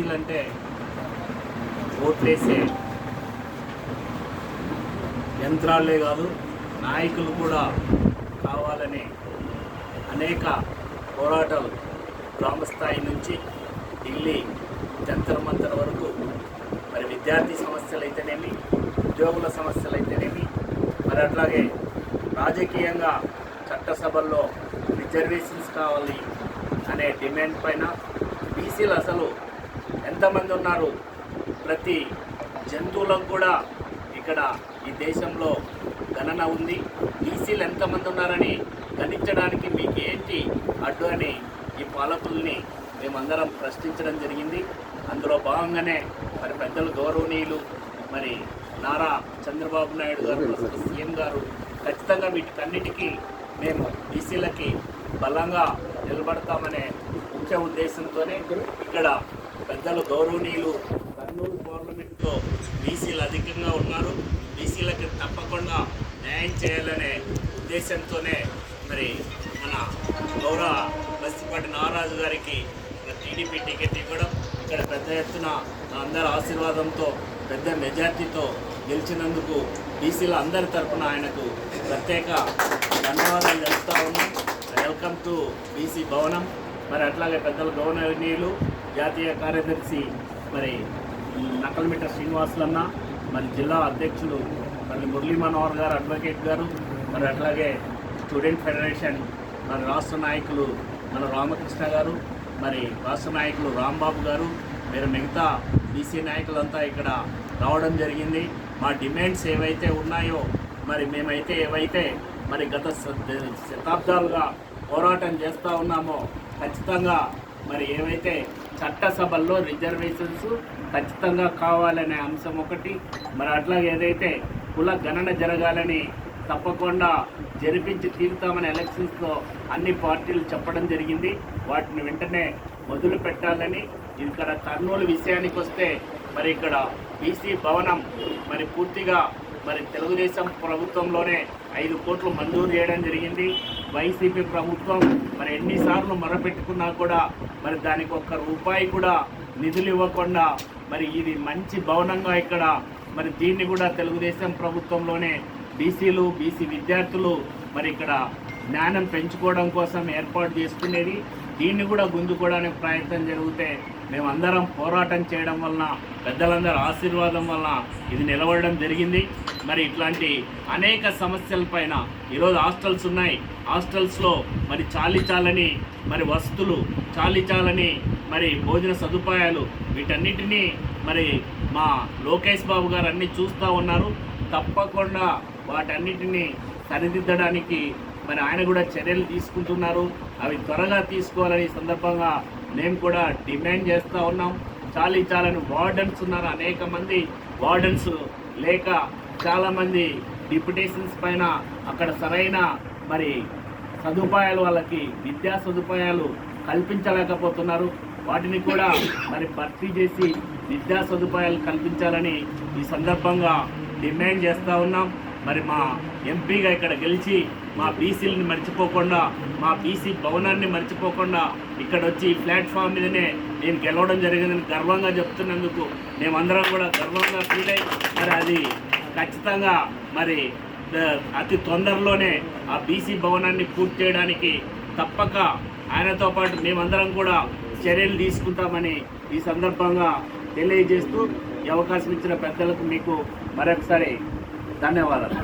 బీసీలు అంటే ఓట్లేసే యంత్రాలే కాదు నాయకులు కూడా కావాలని అనేక పోరాటాలు గ్రామస్థాయి నుంచి ఢిల్లీ జంతర్ మంతర్ వరకు. మరి విద్యార్థి సమస్యలు అయితేనేమి ఉద్యోగుల సమస్యలు అయితేనేమి మరి అట్లాగే రాజకీయంగా చట్టసభల్లో రిజర్వేషన్స్ కావాలి అనే డిమాండ్ పైన బీసీలు అసలు ఎంతమంది ఉన్నారు? ప్రతి జంతువులకు కూడా ఇక్కడ ఈ దేశంలో గణన ఉంది. బీసీలు ఎంతమంది ఉన్నారని గణించడానికి మీకు ఏంటి అడ్డు అని ఈ పాలకుల్ని మేమందరం ప్రశ్నించడం జరిగింది. అందులో భాగంగానే మరి పెద్దలు గౌరవనీయులు మరి నారా చంద్రబాబు నాయుడు గారు సీఎం గారు ఖచ్చితంగా వీటికన్నిటికీ మేము బీసీలకి బలంగా నిలబడతామనే ముఖ్య ఉద్దేశంతోనే ఇక్కడ పెద్దలు గౌరవనీయులు కర్నూలు పార్లమెంట్లో బీసీలు అధికంగా ఉన్నారు. బీసీలకి తప్పకుండా న్యాయం చేయాలనే ఉద్దేశంతోనే మరి మన గౌరవ బస్తిపాటి నారాజు గారికి టీడీపీ టికెట్ ఇవ్వడం ఇక్కడ పెద్ద ఎత్తున అందరి ఆశీర్వాదంతో పెద్ద మెజార్టీతో గెలిచినందుకు బీసీల అందరి తరపున ఆయనకు ప్రత్యేక ధన్యవాదాలు తెలుపుతా ఉన్నాం. వెల్కమ్ టు బీసీ భవనం. మరి అట్లాగే పెద్దల గౌరవనీయులు జాతీయ కార్యదర్శి మరి నకల్మిట శ్రీనివాసులన్న మరి జిల్లా అధ్యక్షులు మరి మురళీ మనోహర్ గారు అడ్వకేట్ గారు మరి అట్లాగే స్టూడెంట్ ఫెడరేషన్ మరి రాష్ట్ర నాయకులు మన రామకృష్ణ గారు మరి రాష్ట్ర నాయకులు రాంబాబు గారు మీరు మిగతా బీసీ నాయకులంతా ఇక్కడ రావడం జరిగింది. మా డిమాండ్స్ ఏవైతే ఉన్నాయో మరి మేమైతే ఏవైతే మరి గత శతాబ్దాలుగా పోరాటం చేస్తూ ఉన్నామో ఖచ్చితంగా మరి ఏవైతే చట్టసభల్లో రిజర్వేషన్స్ ఖచ్చితంగా కావాలనే అంశం ఒకటి మరి అట్లాగే ఏదైతే కుల గణన జరగాలని తప్పకుండా జరిపించి తీరుతామని ఎలక్షన్స్లో అన్ని పార్టీలు చెప్పడం జరిగింది. వాటిని వెంటనే మొదలు పెట్టాలని ఇక్కడ కర్నూలు విషయానికి వస్తే మరి ఇక్కడ బీసీ భవనం మరి పూర్తిగా మరి తెలుగుదేశం ప్రభుత్వంలోనే ఐదు కోట్లు మంజూరు చేయడం జరిగింది. వైసీపీ ప్రభుత్వం మరి ఎన్నిసార్లు మొరపెట్టుకున్నా కూడా మరి దానికి ఒక్క రూపాయి కూడా నిధులు ఇవ్వకుండా మరి ఇది మంచి భవనంగా ఇక్కడ మరి దీన్ని కూడా తెలుగుదేశం ప్రభుత్వంలోనే బీసీలు బీసీ విద్యార్థులు మరి ఇక్కడ జ్ఞానం పెంచుకోవడం కోసం ఏర్పాటు చేసుకునేది. దీన్ని కూడా గుంజుకోవడానికి ప్రయత్నం జరిగితే మేమందరం పోరాటం చేయడం వలన పెద్దలందరి ఆశీర్వాదం వలన ఇది నిలబడడం జరిగింది. మరి ఇట్లాంటి అనేక సమస్యలపైన ఈరోజు హాస్టల్స్ ఉన్నాయి. హాస్టల్స్లో మరి చాలి చాలని మరి వస్తువులు చాలి చాలని మరి భోజన సదుపాయాలు వీటన్నిటినీ మరి మా లోకేష్ బాబు గారు అన్నీ చూస్తూ ఉన్నారు. తప్పకుండా వాటన్నిటిని సరిదిద్దడానికి మరి ఆయన కూడా చర్యలు తీసుకుంటున్నారు. అవి త్వరగా తీసుకోవాలని సందర్భంగా మేము కూడా డిమాండ్ చేస్తూ ఉన్నాం. చాలీ చాలని వార్డెన్స్ ఉన్నారు అనేక మంది. వార్డెన్స్ లేక చాలామంది డిప్యుటేషన్స్ పైన అక్కడ సరైన మరి సదుపాయాలు వాళ్ళకి విద్యా సదుపాయాలు కల్పించలేకపోతున్నారు. వాటిని కూడా మరి భర్తీ చేసి విద్యా సదుపాయాలు కల్పించాలని ఈ సందర్భంగా డిమాండ్ చేస్తూ ఉన్నాం. మరి మా ఎంపీగా ఇక్కడ గెలిచి మా బీసీలని మర్చిపోకుండా మా బీసీ భవనాన్ని మర్చిపోకుండా ఇక్కడ వచ్చి ఈ ప్లాట్ఫామ్ మీదనే నేను గెలవడం జరిగిందని గర్వంగా చెప్తున్నందుకు మేమందరం కూడా గర్వంగా ఫీల్ అయ్యి మరి అది ఖచ్చితంగా మరి అతి తొందరలోనే ఆ బీసీ భవనాన్ని పూర్తి చేయడానికి తప్పక ఆయనతో పాటు మేమందరం కూడా చర్యలు తీసుకుంటామని ఈ సందర్భంగా తెలియజేస్తూ ఈ అవకాశం ఇచ్చిన పెద్దలకు మీకు మరొకసారి ధన్యవాదాలు.